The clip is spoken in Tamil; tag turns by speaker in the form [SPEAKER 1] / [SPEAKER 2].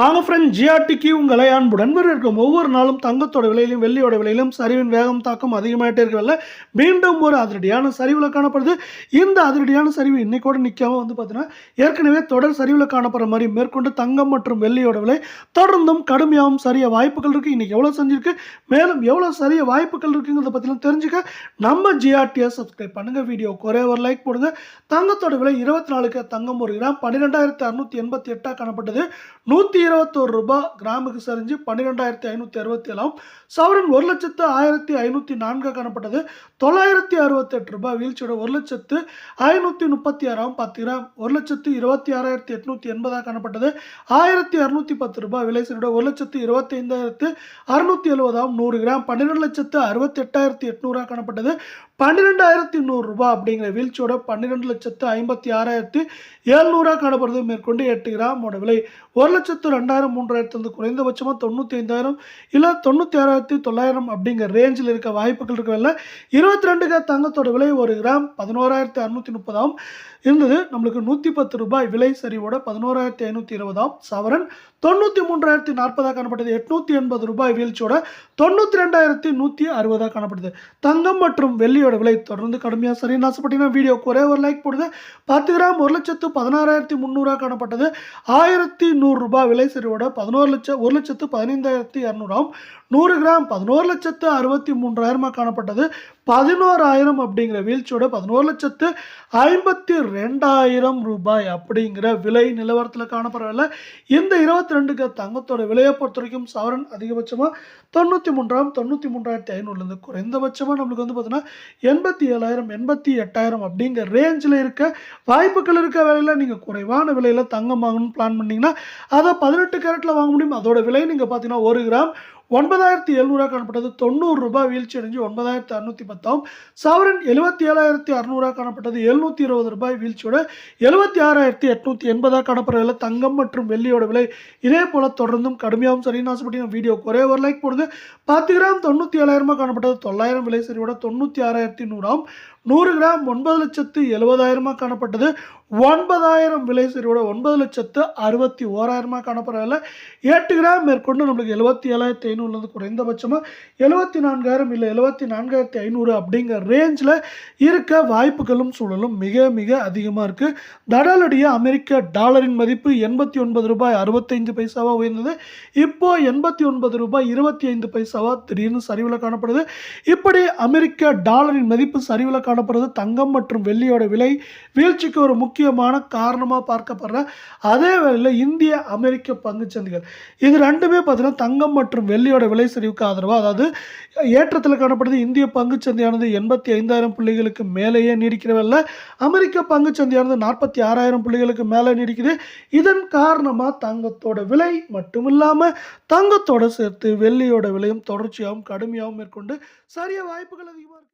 [SPEAKER 1] வாங்க ஃப்ரெண்ட் ஜிஆர்டிக்கு உங்களை அன்புடன் வரவேற்கும் ஒவ்வொரு நாளும் தங்கத்தோட விலையிலும் வெள்ளியோட விலையிலும் சரிவின் வேகம் தாக்கம் அதிகமாகிட்டே இருக்கவில்ல மீண்டும் ஒரு அதிரடியான சரிவில் காணப்படுது. இந்த அதிரடியான சரிவு இன்னைக்கோட நிற்காமல் வந்து பார்த்தீங்கன்னா ஏற்கனவே தொடர் சரிவில் காணப்படுற மாதிரி மேற்கொண்டு தங்கம் மற்றும் வெள்ளியோட விலை தொடர்ந்தும் கடுமையாகவும் சரிய வாய்ப்புகள் இருக்குது இன்னைக்கு எவ்வளோ செஞ்சுருக்கு? மேலும் எவ்வளோ சரிய வாய்ப்புகள் இருக்குங்கிறத பற்றிலாம் தெரிஞ்சுக்க நம்ம ஜிஆர்டியை சப்ஸ்கிரைப் பண்ணுங்கள் வீடியோ குறைய ஒரு லைக் போடுங்க. தங்கத்தோட விலை இருபத்தி நாலுக்கு தங்கம் ஒரு கிராம் பன்னிரெண்டாயிரத்தி அறுநூற்றி எண்பத்தி எட்டாக காணப்பட்டது. நூற்றி இருபத்தோரு ரூபாய் கிராமுக்கு சரிஞ்சு பன்னிரெண்டாயிரத்தி ஐநூற்றி அறுபத்தி ஏழாம் சவரன் ஒரு லட்சத்து ஆயிரத்தி ஐநூற்றி நான்காக காணப்பட்டது. தொள்ளாயிரத்தி அறுபத்தெட்டு ரூபாய் வீழ்ச்சியோட ஒரு லட்சத்து ஐநூற்றி முப்பத்தி ஆறாம் பத்து கிராம் ஒரு லட்சத்து இருபத்தி ஆறாயிரத்தி எட்நூற்றி எண்பதாக காணப்பட்டது. ஆயிரத்தி அறுநூற்றி பத்து ரூபாய் விலை சரியோட ஒரு லட்சத்து இருபத்தி ஐந்தாயிரத்து அறுநூற்றி எழுபதாம் நூறு கிராம். பன்னிரெண்டு லட்சத்து அறுபத்தெட்டாயிரத்தி எட்நூறாக காணப்பட்டது. பன்னிரெண்டாயிரத்தி நூறு ரூபாய் அப்படிங்கிற வீழ்ச்சியோட பன்னிரெண்டு லட்சத்து ஐம்பத்தி ஆறாயிரத்தி எழுநூறாக காணப்படுறது. மேற்கொண்டு எட்டு கிராமோட விலை ஒரு லட்சத்து ரெண்டாயிரம் மூன்றாயிரத்துலேருந்து குறைந்தபட்சமாக தொண்ணூற்றி ஐந்தாயிரம் இல்லை தொண்ணூற்றி ஆறாயிரத்தி தொள்ளாயிரம் அப்படிங்கிற ரேஞ்சில் இருக்க வாய்ப்புகள் இருக்கவில்லை இருபத்தி ரெண்டுக்கு தங்கத்தோட விலை ஒரு கிராம் பதினோராயிரத்தி அறுநூற்றி முப்பதாம். இருந்தது நம்மளுக்கு நூற்றி பத்து ரூபாய் விலை சரிவோட பதினோராயிரத்தி ஐநூற்றி இருபதாம். சவரன் தொண்ணூற்றி மூன்றாயிரத்தி நாற்பதாக காணப்பட்டது. எட்நூற்றி எண்பது ரூபாய் வீழ்ச்சியோட தொண்ணூற்றி ரெண்டாயிரத்தி நூற்றி அறுபதாக காணப்படுது. தங்கம் மற்றும் வெள்ளியோட விலை தொடர்ந்து கடுமையாக சரின்னு ஆசைப்பட்டீங்கன்னா வீடியோக்கு ஒரே ஒரு லைக் போடுது பத்து கிராம் ஒரு லட்சத்து பதினாறாயிரத்தி முந்நூறாக காணப்பட்டது. ஆயிரத்தி நூறுரூபா விலை சரிவோட பதினோரு லட்சம் ஒரு லட்சத்து பதினைந்தாயிரத்தி இரநூறாம் நூறு கிராம் பதினோரு லட்சத்து அறுபத்தி மூன்றாயிரமாக காணப்பட்டது. பதினோராயிரம் அப்படிங்கிற வீழ்ச்சியோட பதினோரு லட்சத்து ஐம்பத்தி ரெண்டாயிரம் ரூபாய் அப்படிங்கிற விலை நிலவரத்தில் காணப்படவில்லை. இந்த இருபத்தி ரெண்டுக்கு தங்கத்தோட விலையை பொறுத்த வரைக்கும் சவரன் அதிகபட்சமாக தொண்ணூற்றி மூன்றாம் தொண்ணூற்றி மூன்றாயிரத்தி ஐநூறுலேருந்து குறைந்தபட்சமாக நம்மளுக்கு வந்து பார்த்தீங்கன்னா எண்பத்தி ஏழாயிரம் எண்பத்தி எட்டாயிரம் அப்படிங்கிற ரேஞ்சில் இருக்க வாய்ப்புகள் இருக்க வேலையில் நீங்கள் குறைவான விலையில் தங்கம் வாங்கணும்னு பிளான் பண்ணிங்கன்னா அதை பதினெட்டு கேரட்டில் வாங்க முடியும். அதோட விலை நீங்கள் பார்த்தீங்கன்னா ஒரு கிராம் ஒன்பதாயிரத்தி எழுநூறாக காணப்பட்டது. தொண்ணூறு ரூபாய் வீழ்ச்சி அடைஞ்சு ஒன்பதாயிரத்தி அறுநூற்றி பத்தாம். சவரன் எழுபத்தி ஏழாயிரத்தி அறுநூறாக காணப்பட்டது. எழுநூற்றி இருபது ரூபாய் வீழ்ச்சியோட எழுபத்தி ஆறாயிரத்தி எட்நூற்றி எண்பதாக காணப்படுற தங்கம் மற்றும் வெள்ளியோட விலை இதே போல் தொடர்ந்தும் கடுமையாகவும் சரின்னு ஆசைப்பட்டீங்க வீடியோ ஒரே ஒரு லைக் போடுங்க. பத்து கிராம் தொண்ணூற்றி ஏழாயிரமாக காணப்பட்டது. தொள்ளாயிரம் விலை சரியோட தொண்ணூற்றி ஆறாயிரத்தி நூறாம். நூறு கிராம் ஒன்பது லட்சத்து எழுபதாயிரமாக காணப்பட்டது. ஒன்பதாயிரம் விலை சரியோட ஒன்பது லட்சத்து அறுபத்தி ஓராயிரமாக காணப்படவில்லை எட்டு கிராம் மேற்கொண்டு நம்மளுக்கு எழுபத்தி ஏழாயிரத்தி ஐநூறுலேருந்து குறைந்தபட்சமாக எழுபத்தி நான்காயிரம் இல்லை எழுபத்தி நான்காயிரத்தி ஐநூறு அப்படிங்கிற ரேஞ்சில் இருக்க வாய்ப்புகளும் சூழலும் மிக மிக அதிகமாக இருக்குது தடாலடிய அமெரிக்க டாலரின் மதிப்பு எண்பத்தி ஒன்பது ரூபாய் அறுபத்தைந்து பைசாவாக உயர்ந்தது. இப்போ எண்பத்தி ஒன்பது ரூபாய் இருபத்தி ஐந்து பைசாவாக திடீர்னு சரிவில் காணப்படுது. இப்படி அமெரிக்க டாலரின் மதிப்பு சரிவில் காணப்படுறது. தங்கம் மற்றும் வெள்ளியோட விலை வீழ்ச்சிக்கு ஒரு முக்கியமான காரணமாக பார்க்கப்படுற அதே வேளையில் இந்திய அமெரிக்க பங்குச்சந்தைகள் இது ரெண்டுமே பார்த்தீங்கன்னா தங்கம் மற்றும் வெள்ளியோட விலை சரிவுக்கு ஆதரவாக அதாவது ஏற்றத்தில் காணப்படுது. இந்திய பங்குச்சந்தையானது எண்பத்தி ஐந்தாயிரம் புள்ளிகளுக்கு மேலேயே நீடிக்கிறவல்ல. அமெரிக்க பங்குச்சந்தையானது நாற்பத்தி ஆறாயிரம் புள்ளிகளுக்கு மேலே நீடிக்குது. இதன் காரணமாக தங்கத்தோட விலை மட்டும் இல்லாமல் தங்கத்தோட சேர்த்து வெள்ளியோட விலையும் தொடர்ச்சியாகவும் கடுமையாகவும் மேற்கொண்டு சரிய வாய்ப்புகள் அதிகமாக இருக்கு.